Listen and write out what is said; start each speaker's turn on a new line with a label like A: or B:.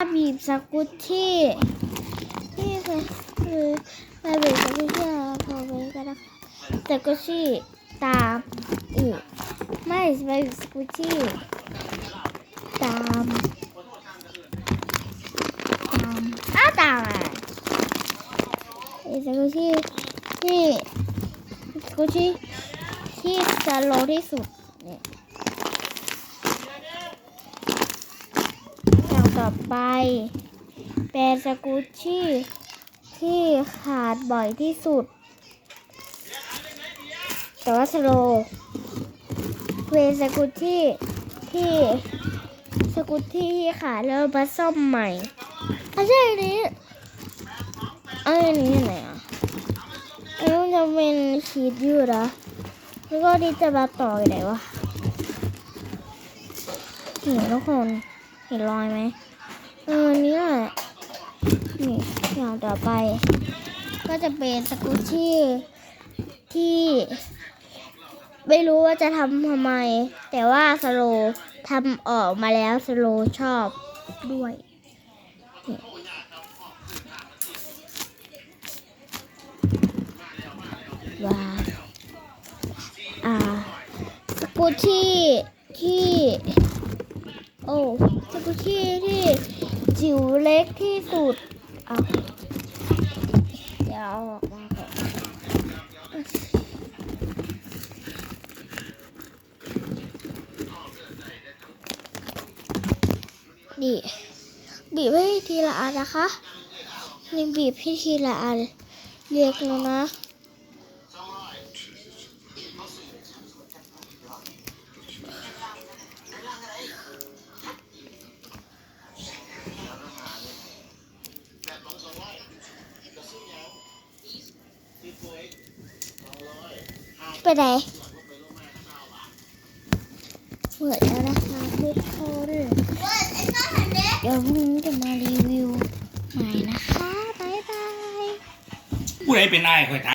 A: บีบสกุตที่ที่คือคือมาบีบสกุตที่พอไว้ก็ได้สกุตที่ตามอีกไม่มาบีบสกุตที่ตามตามอ้าตามอะบีบสกุตที่ที่สกุตที่ที่จะโลที่สุดเนี่ย อย่าง ต่อไปเป็นสกูชชี่ที่ขาดบ่อยที่สุด แต่ว่าสโลเป็นสกูชชี่ที่สกูชชี่ที่ขาดแล้วมาซ่อมใหม่ไม่ใช่อันนี้เอ้ยอันนี้ไหนอะอันนี้จะเป็นชีดยืดเหรอะแล้วก็ที่จะมาต่ออยู่ไหนวะเห็นทุกคนเห็นรอยไหม เอออันนี้แหละนี่อย่างต่อไป ก็จะเป็นสกูชชี่ที่ ไม่รู้ว่าจะทำทำไม แต่ว่าสโลทำออกมาแล้วสโลชอบด้วยว้าอ่าสกูชชี่ที่ โอ้สกุชี่ที่จิ๋วเล็กที่สุดเอะเดี๋ยวเอาออกมาก่อนนี่บีบให้ทีละอันนะคะนี่บีบให้ทีละอันเรียกแล้วนะ ไปไหนหมดแล้วนะคะทุกคนเดี๋ยวพรุ่งนี้จะมารีวิวใหม่นะคะ บ๊ายบาย
B: ผู้ใดเป็นนายคอยถาม